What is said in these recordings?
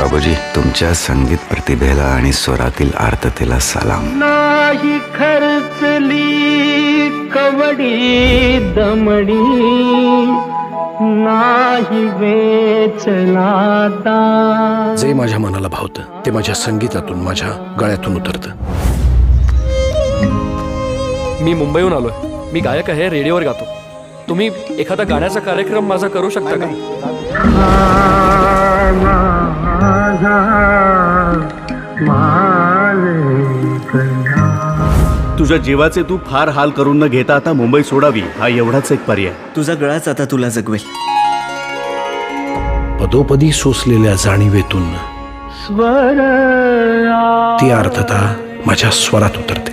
बाबूजी तुमच्या संगीत प्रतिभेला आणि स्वरातील आर्ततेला सलाम. नाही खर्चली कवडी दमडी नाही वेचला. जे माझ्या मनाला भावतं ते माझ्या संगीतातून माझ्या गळ्यातून उतरतं. मी मुंबईहून आलोय. मी गायक आहे रेडिओवर गातो. तुम्ही एखादा गाण्याचा कार्यक्रम माझा करू शकता का? माझा. तुझ्या जीवाचे तू फार हाल करून न घेता आता मुंबई सोडावी हा एवढाच एक पर्याय. तुझा गळाच आता तुला जगवेल. पदोपदी सोसलेल्या जाणीवेतून स्वर ती अर्थता माझ्या स्वरात उतरते.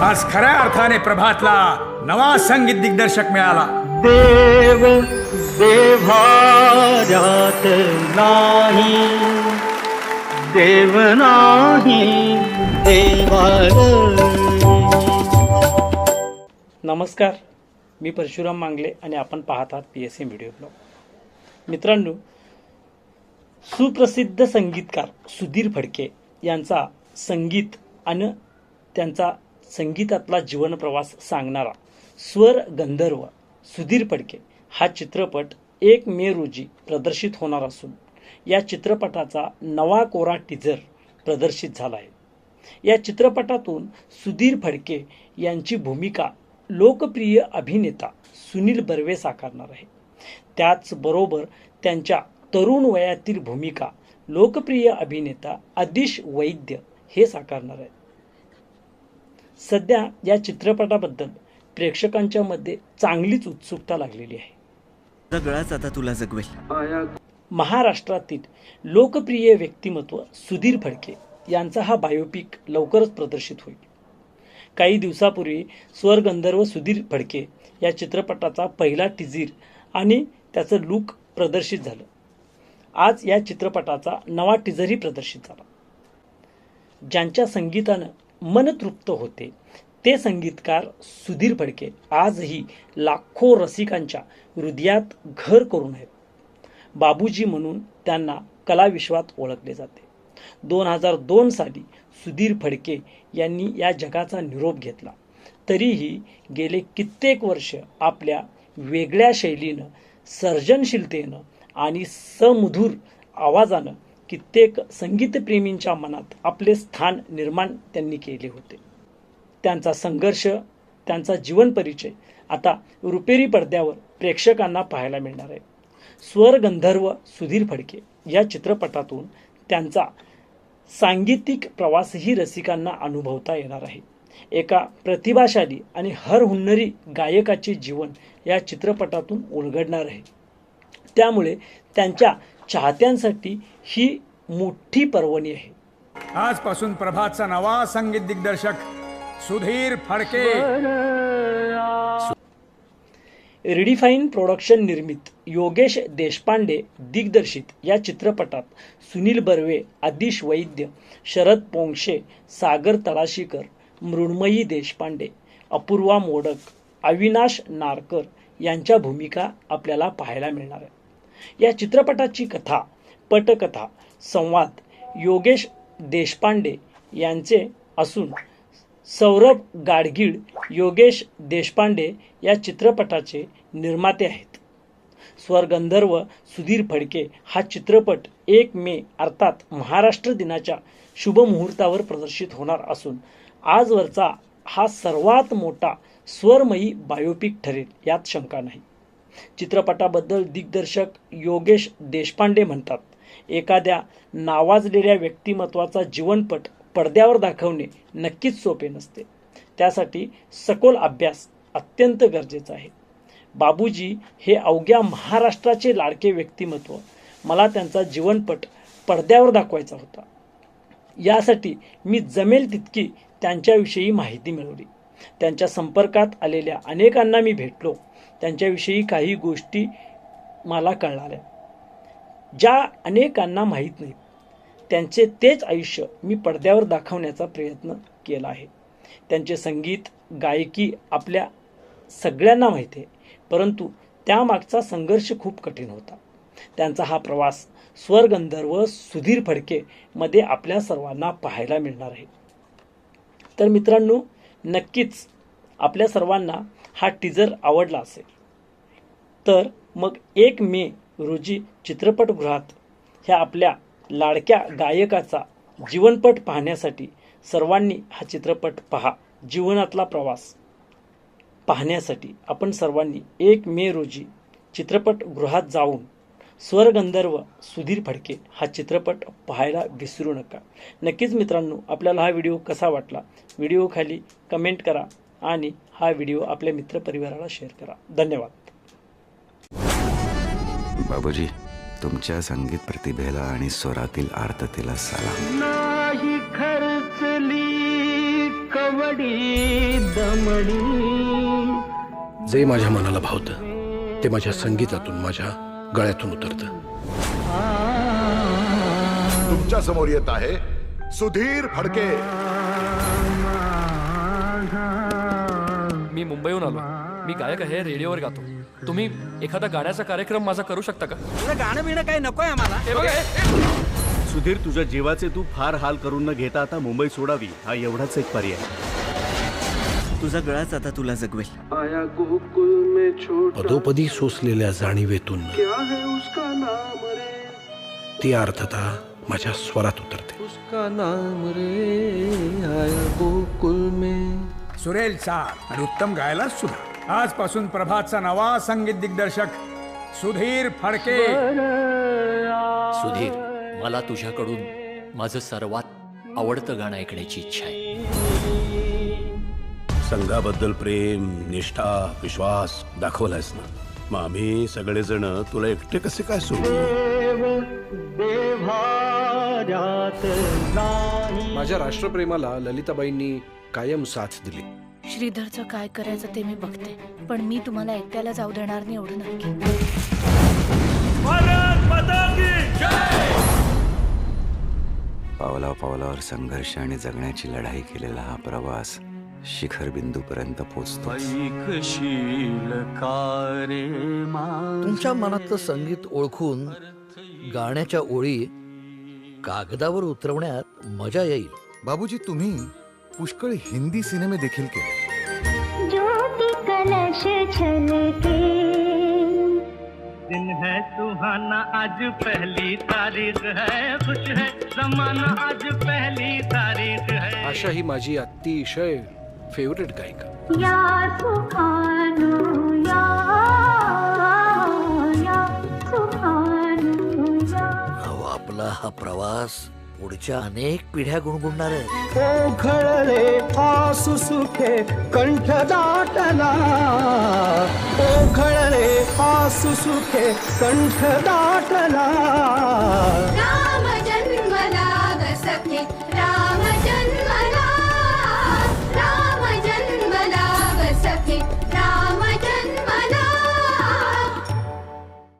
आज खऱ्या अर्थाने प्रभातला नवा संगीत दिग्दर्शक मिळाला. देव देव्यात नाही. देव नाही देवार नमस्कार. मी परशुराम मांगले आणि आपण पाहत आहात P S M video blog मित्रांनो सुप्रसिद्ध संगीतकार सुधीर फडके यांचा संगीत आणि त्यांचा संगीतातला जीवनप्रवास सांगणारा स्वर गंधर्व सुधीर फडके हा चित्रपट एक मे रोजी प्रदर्शित होणार असून या चित्रपटाचा नवा कोरा टीझर प्रदर्शित झाला आहे. या चित्रपटातून सुधीर फडके यांची भूमिका लोकप्रिय अभिनेता सुनील बर्वे साकारणार आहे. त्याचबरोबर त्यांच्या तरुण वयातील भूमिका लोकप्रिय अभिनेता आदिश वैद्य हे साकारणार आहेत. सध्या या चित्रपटाबद्दल प्रेक्षकांच्या मध्ये चांगलीच उत्सुकता लागलेली आहे. तुझा गळाच आता तुला जगवेल. महाराष्ट्रातील लोकप्रिय व्यक्तिमत्व सुधीर फडके यांचा हा बायोपिक लवकरच प्रदर्शित होईल. काही दिवसापूर्वी स्वरगंधर्व सुधीर फडके या चित्रपटाचा पहिला टीझर आणि त्याचं लुक प्रदर्शित झालं. आज या चित्रपटाचा नवा टीझरही प्रदर्शित झाला. ज्यांच्या संगीतानं मन तृप्त होते ते संगीतकार सुधीर फडके आजही लाखो रसिकांच्या हृदयात घर करून आहेत. बाबूजी म्हणून त्यांना कलाविश्वात ओळखले जाते. दोन हजार दोन साली सुधीर फडके यांनी या जगाचा निरोप घेतला. तरीही गेले कित्येक वर्ष आपल्या वेगळ्या शैलीनं सर्जनशीलतेनं आणि समधुर आवाजानं कित्येक संगीतप्रेमींच्या मनात आपले स्थान निर्माण त्यांनी केले होते. त्यांचा संघर्ष त्यांचा जीवन परिचय आता रुपेरी पडद्यावर प्रेक्षकांना पाहायला मिळणार आहे. स्वर गंधर्व सुधीर फडके या चित्रपटातून त्यांचा सांगीतिक प्रवासही रसिकांना अनुभवता येणार आहे. एका प्रतिभाशाली आणि हरहुन्नरी गायकाचे जीवन या चित्रपटातून उलगडणार आहे. त्यामुळे त्यांच्या चाहत्यांसाठी ही मोठी पर्वणी आहे. आजपासून प्रभातचा नवा संगीत दिग्दर्शक सुधीर फडके. रिडिफाईन प्रोडक्शन निर्मित योगेश देशपांडे दिग्दर्शित या चित्रपटात सुनील बर्वे आदिश वैद्य शरद पोंक्षे सागर तळाशीकर मृण्मयी देशपांडे अपूर्वा मोडक अविनाश नारकर यांच्या भूमिका आपल्याला पाहायला मिळणार आहेत. या चित्रपटाची कथा पटकथा संवाद योगेश देशपांडे यांचे असून सौरभ गाडगीळ योगेश देशपांडे या चित्रपटाचे निर्माते आहेत. स्वरगंधर्व सुधीर फडके हा चित्रपट एक मे अर्थात महाराष्ट्र दिनाच्या शुभमुहूर्तावर प्रदर्शित होणार असून आजवरचा हा सर्वात मोठा स्वरमयी बायोपिक ठरेल यात शंका नाही. चित्रपटाबद्दल दिग्दर्शक योगेश देशपांडे म्हणतात एखाद्या नावाजलेल्या व्यक्तिमत्वाचा जीवनपट पडद्यावर दाखवणे नक्कीच सोपे नसते. त्यासाठी सखोल अभ्यास अत्यंत गरजेचा आहे. बाबूजी हे अवघ्या महाराष्ट्राचे लाडके व्यक्तिमत्व मला त्यांचा जीवनपट पडद्यावर दाखवायचा होता. यासाठी मी जमेल तितकी त्यांच्याविषयी माहिती मिळवली. त्यांच्या संपर्कात आलेल्या अनेकांना मी भेटलो. त्यांच्याविषयी काही गोष्टी मला कळणाऱ्या ज्या अनेकांना माहीत नाहीत. त्यांचे तेच आयुष्य मी पडद्यावर दाखवण्याचा प्रयत्न केला आहे. त्यांचे संगीत गायकी आपल्या सगळ्यांना माहिती आहे परंतु त्यामागचा संघर्ष खूप कठीण होता. त्यांचा हा प्रवास स्वरगंधर्व सुधीर फडके मध्ये आपल्या सर्वांना पाहायला मिळणार आहे. तर मित्रांनो नक्कीच आपल्या सर्वांना हा टीजर आवडला असेल. तर मग एक मे रोजी चित्रपटगृहात ह्या आपल्या लाडक्या गायकाचा जीवनपट पाहण्यासाठी सर्वांनी हा चित्रपट पहा. जीवनातला प्रवास पाहण्यासाठी आपण सर्वांनी एक मे रोजी चित्रपटगृहात जाऊन स्वरगंधर्व सुधीर फडके हा चित्रपट पाहायला विसरू नका. नक्कीच मित्रांनो आपल्याला हा व्हिडिओ कसा वाटला? व्हिडिओ खाली कमेंट करा आणि हा व्हिडिओ आपल्या मित्रपरिवाराला शेअर करा. धन्यवाद. बाबूजी तुमच्या संगीत प्रतिभेला आणि स्वरातील आर्ततेला सलाम. नाही खर्चली कवडी दमडी जे माझ्या मनाला भावतं ते माझ्या संगीतातून माझ्या गळ्यातून उतरतं. तुमच्यासमोर येत आहे सुधीर फडके. मी मुंबईहून आलो. मी गायक आहे रेडिओवर गातो. तुम्ही एखादा गाण्याचा कार्यक्रम माझा करू शकता का? तुला गाणं बिणं काही नकोय आम्हाला. हे बघा हे- सुधीर तुझ्या जीवाचे तू फार हाल करून न घेता आता मुंबई सोडावी हा एवढाच एक पर्याय. तुझा गळाच आता तुला जगवेल. पदोपदी सोसलेल्या जाणीवेतून. ती अर्थता माझ्या स्वरात उतरते. सुरेल चाल आणि उत्तम गायला सुद्धा आजपासून प्रभातचा नवा संगीत दिग्दर्शक सुधीर फडके. सुधीर मला तुझ्याकडून माझं सर्वात आवडतं गाणं ऐकण्याची इच्छा आहे. संघाबद्दल प्रेम निष्ठा विश्वास दाखवलायस ना. मग आम्ही सगळेजण तुला एकटे कसे काय सोडू? माझ्या राष्ट्रप्रेमाला ललिताबाईंनी कायम साथ दिली. श्रीधरचं काय करायचं ते मी बघते. पण मी तुम्हाला एकट्याला जाऊ देणार नाही एवढं नक्की. पावला पावलावर संघर्ष आणि जगण्याची लढाई केलेला हा प्रवास शिखर पोचतो. का रे मा तुमच्या मनातलं संगीत ओळखून गाण्याच्या ओळी कागदावर उतरवण्यात मजा येईल. बाबूजी तुम्ही पुष्कळ हिंदी सिनेमे देखील केले. दिन है सुहाना आज पहली तारीख है। खुश है जमाना आज पहली तारीख है। आशा ही माझी अतिशय फेवरेट गायिका. अहो, आपला हा प्रवास पुढच्या अनेक पिढ्या गुणगुणणार ओघळले आसु सुखे कंठ दाटला ओघळले आसु सुखे कंठ दाटला राम जन्मला